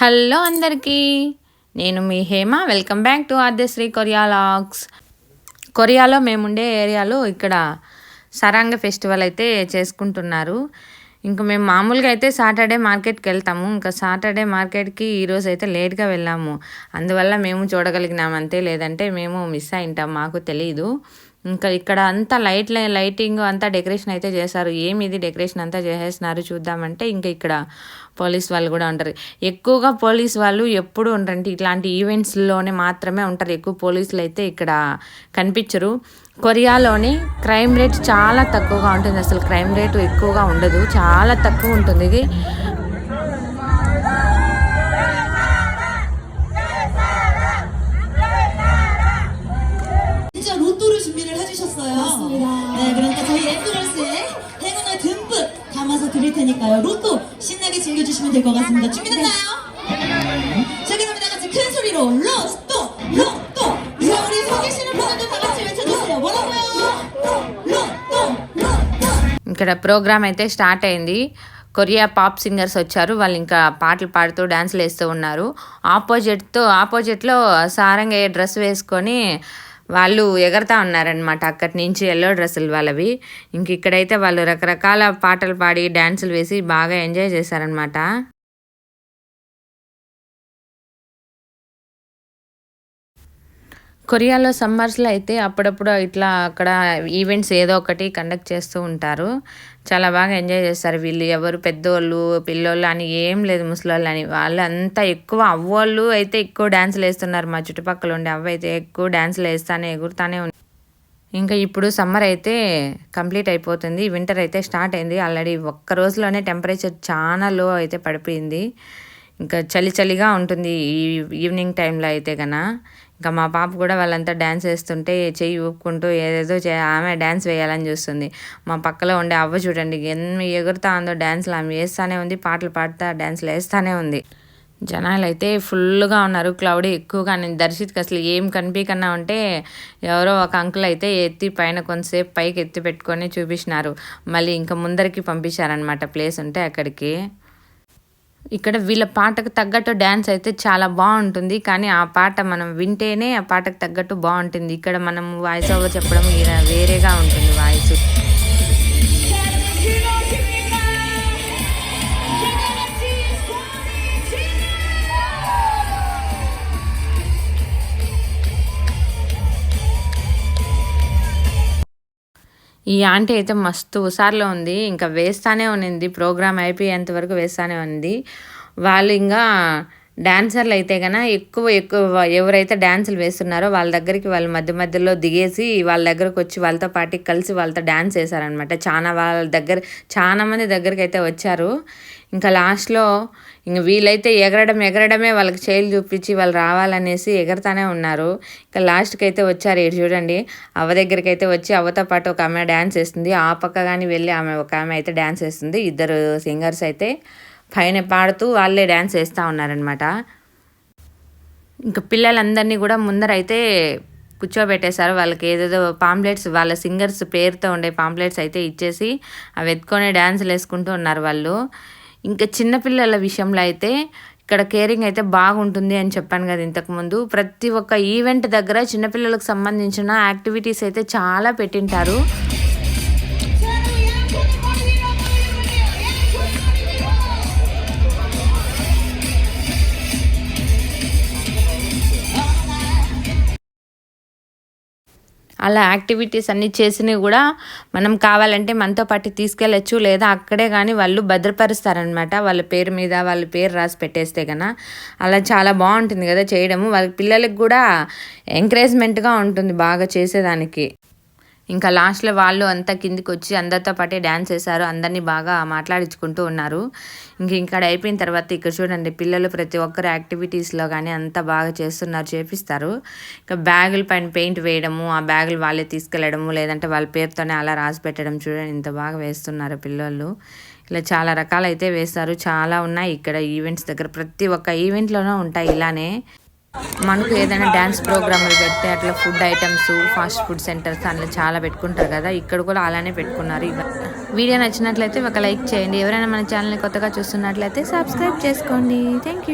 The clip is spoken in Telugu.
హలో అందరికీ నేను మీ Hema. Welcome back to Aadyasri Korea logs. కొరియాలో మేముండే ఏరియాలో ఇక్కడ సరాంగ ఫెస్టివల్ అయితే చేసుకుంటున్నారు. ఇంకా మేము మామూలుగా అయితే సాటర్డే మార్కెట్కి వెళ్తాము. ఇంకా సాటర్డే మార్కెట్కి ఈరోజు అయితే లేట్గా వెళ్ళాము. అందువల్ల మేము చూడగలిగినాం అంతే లేదంటే మేము మిస్ అయింటాం మాకు తెలియదు ఇంకా ఇక్కడ అంతా లైట్ లైటింగ్ అంతా డెకరేషన్ అయితే చేశారు. ఏమి ఇది డెకరేషన్ అంతా చేసేస్తున్నారు చూద్దామంటే ఇంకా ఇక్కడ పోలీస్ వాళ్ళు కూడా ఉంటారు. ఎక్కువగా పోలీస్ వాళ్ళు ఎప్పుడు ఉంటారంటే ఇట్లాంటి ఈవెంట్స్లోనే మాత్రమే ఉంటారు. ఎక్కువ పోలీసులు అయితే ఇక్కడ కనిపించరు. కొరియాలోని క్రైమ్ రేట్ చాలా తక్కువగా ఉంటుంది. అసలు క్రైమ్ రేటు ఎక్కువగా ఉండదు. చాలా తక్కువ ఉంటుంది. ఇది 드릴 테니까요. 로또 신나게 즐겨주시면 될 것 같습니다. 준비됐나요? 자, 그러면 다 같이 큰 소리로 로또, 로또. 자, 우리 서 계시는 분들도 다 같이 외쳐주세요. 뭐라고요? 로또, 로또. ఇక్కడ ప్రోగ్రామ్ అయితే స్టార్ట్ అయింది కొరియా పాప్ సింగర్స్ వచ్చారు వాళ్ళు ఇంకా పాటలు పాడుతూ డ్యాన్స్లు వేస్తూ ఉన్నారు ఆపోజిట్తో ఆపోజిట్లో సారంగయ్య డ్రెస్ వేసుకొని వాళ్ళు ఎగరతా ఉన్నారనమాట అక్కడి నుంచి ఎల్లో డ్రెస్సులు వాళ్ళవి. ఇంక ఇక్కడైతే వాళ్ళు రకరకాల పాటలు పాడి డ్యాన్సులు వేసి బాగా ఎంజాయ్ చేశారనమాట కొరియాలో సమ్మర్స్లో అయితే అప్పుడప్పుడు ఇట్లా అక్కడ ఈవెంట్స్ ఏదో ఒకటి కండక్ట్ చేస్తూ ఉంటారు. చాలా బాగా ఎంజాయ్ చేస్తారు వీళ్ళు. ఎవరు పెద్దోళ్ళు పిల్లోళ్ళు అని ఏం లేదు ముసలోళ్ళు అని. వాళ్ళు అంతా ఎక్కువ అవ్వోళ్ళు అయితే ఎక్కువ డ్యాన్సులు వేస్తున్నారు. మా చుట్టుపక్కల ఉండే అవ్వ అయితే ఎక్కువ డ్యాన్సులు వేస్తానే ఎగురుతానే ఉంది ఇంకా ఇప్పుడు సమ్మర్ అయితే కంప్లీట్ అయిపోతుంది. వింటర్ అయితే స్టార్ట్ అయింది. ఆల్రెడీ ఒక్క రోజులోనే టెంపరేచర్ చాలా లో అయితే పడిపోయింది. ఇంకా చలి చలిగా ఉంటుంది ఈ ఈవినింగ్ టైంలో అయితే కన ఇంకా మా పాప కూడా వాళ్ళంతా డ్యాన్స్ వేస్తుంటే చెయ్యి ఊపుకుంటూ ఏదేదో చే ఆమె డ్యాన్స్ వేయాలని చూస్తుంది. మా పక్కలో ఉండే అవ్వ చూడండి ఎన్ని ఎగురుతా ఉందో డ్యాన్స్లు ఆమె వేస్తూనే ఉంది పాటలు పాడుతా డ్యాన్స్లు వేస్తూనే ఉంది. జనాలు అయితే ఫుల్గా ఉన్నారు క్లౌడ్ ఎక్కువగా నేను దర్శిత్కి అసలు ఏం కనిపించకన్నా ఉంటే ఎవరో ఒక అంకుల్ అయితే ఎత్తి పైన కొంతసేపు పైకి ఎత్తి పెట్టుకొని చూపించినారు మళ్ళీ ఇంకా ముందరికి పంపించారనమాట ప్లేస్ ఉంటే అక్కడికి. ఇక్కడ వీళ్ళ పాటకు తగ్గట్టు డ్యాన్స్ అయితే చాలా బాగుంటుంది కానీ ఆ పాట మనం వింటేనే ఆ పాటకు తగ్గట్టు బాగుంటుంది. ఇక్కడ మనం వాయిస్ ఓవర్ చెప్పడం వేరేగా ఉంటుంది వాయిస్ ఈ ఆంటీ అయితే మస్తు హుసార్లో ఉంది. ఇంకా వేస్తానే ఉన్నింది. ప్రోగ్రామ్ అయిపోయేంత వరకు వేస్తానే ఉంది వాళ్ళు ఇంకా డాన్సర్లు అయితే కన్నా ఎక్కువ ఎక్కువ ఎవరైతే డ్యాన్సులు వేస్తున్నారో వాళ్ళ దగ్గరికి వాళ్ళ మధ్య మధ్యలో దిగేసి వాళ్ళ దగ్గరకు వచ్చి వాళ్ళతో పాటు కలిసి వాళ్ళతో డ్యాన్స్ వేశారనమాట. చాలా వాళ్ళ దగ్గర చాలా మంది దగ్గరికి అయితే వచ్చారు. ఇంకా లాస్ట్లో ఇంక వీళ్ళైతే ఎగరడం ఎగరడమే వాళ్ళకి చేయిలు చూపించి వాళ్ళు రావాలనేసి ఎగరతానే ఉన్నారు. ఇంకా లాస్ట్కి అయితే వచ్చారు ఇటు చూడండి. అవ్వ దగ్గరికి అయితే వచ్చి అవ్వతో పాటు ఒక ఆమె డ్యాన్స్ వేస్తుంది. ఆ పక్క కానీ వెళ్ళి ఆమె ఒక ఆమె అయితే డ్యాన్స్ వేస్తుంది. ఇద్దరు సింగర్స్ అయితే పైన పాడుతూ వాళ్ళే డ్యాన్స్ వేస్తూ ఉన్నారనమాట ఇంకా పిల్లలందరినీ కూడా ముందరైతే కూర్చోబెట్టేశారు. వాళ్ళకి ఏదేదో పాంప్లెట్స్ వాళ్ళ సింగర్స్ పేరుతో ఉండే పాంప్లెట్స్ అయితే ఇచ్చేసి అవి ఎత్తుకొని డ్యాన్సులు వేసుకుంటూ ఉన్నారు వాళ్ళు. ఇంకా చిన్నపిల్లల విషయంలో అయితే ఇక్కడ కేరింగ్ అయితే బాగుంటుంది అని చెప్పాను కదా ఇంతకుముందు ప్రతి ఒక్క ఈవెంట్ దగ్గర చిన్నపిల్లలకు సంబంధించిన యాక్టివిటీస్ అయితే చాలా పెట్టింటారు. అలా యాక్టివిటీస్ అన్నీ చేసినవి కూడా మనం కావాలంటే మనతో పాటు తీసుకెళ్ళచ్చు లేదా అక్కడే కానీ వాళ్ళు భద్రపరుస్తారనమాట వాళ్ళ పేరు మీద వాళ్ళ పేరు రాసి పెట్టేస్తే కన్నా అలా చాలా బాగుంటుంది కదా చేయడము. వాళ్ళ పిల్లలకు కూడా ఎంకరేజ్మెంట్గా ఉంటుంది బాగా చేసేదానికి. ఇంకా లాస్ట్లో వాళ్ళు అంతా కిందికి వచ్చి అందరితో పాటే డ్యాన్స్ వేశారు. అందరినీ బాగా మాట్లాడించుకుంటూ ఉన్నారు. ఇంక ఇక్కడ అయిపోయిన తర్వాత ఇక్కడ చూడండి పిల్లలు ప్రతి ఒక్కరు యాక్టివిటీస్లో కానీ అంతా బాగా చేస్తున్నారు చేపిస్తారు. ఇంకా బ్యాగుల పైన పెయింట్ వేయడము ఆ బ్యాగులు వాళ్ళే తీసుకెళ్ళడము లేదంటే వాళ్ళ పేరుతోనే అలా రాసి పెట్టడం చూడండి ఇంత బాగా వేస్తున్నారు పిల్లలు. ఇలా చాలా రకాలైతే వేస్తారు చాలా ఉన్నాయి. ఇక్కడ ఈవెంట్స్ దగ్గర ప్రతి ఒక్క ఈవెంట్లోనూ ఉంటాయి ఇలానే. మనకు ఏదైనా డ్యాన్స్ ప్రోగ్రాములు పెడితే అట్లా food items fast food centres అట్లా చాలా పెట్టుకుంటారు కదా. ఇక్కడ కూడా అలానే పెట్టుకున్నారు. వీడియో నచ్చినట్లయితే ఒక లైక్ చేయండి. ఎవరైనా మన ఛానల్ని కొత్తగా చూస్తున్నట్లయితే సబ్స్క్రైబ్ చేసుకోండి. థ్యాంక్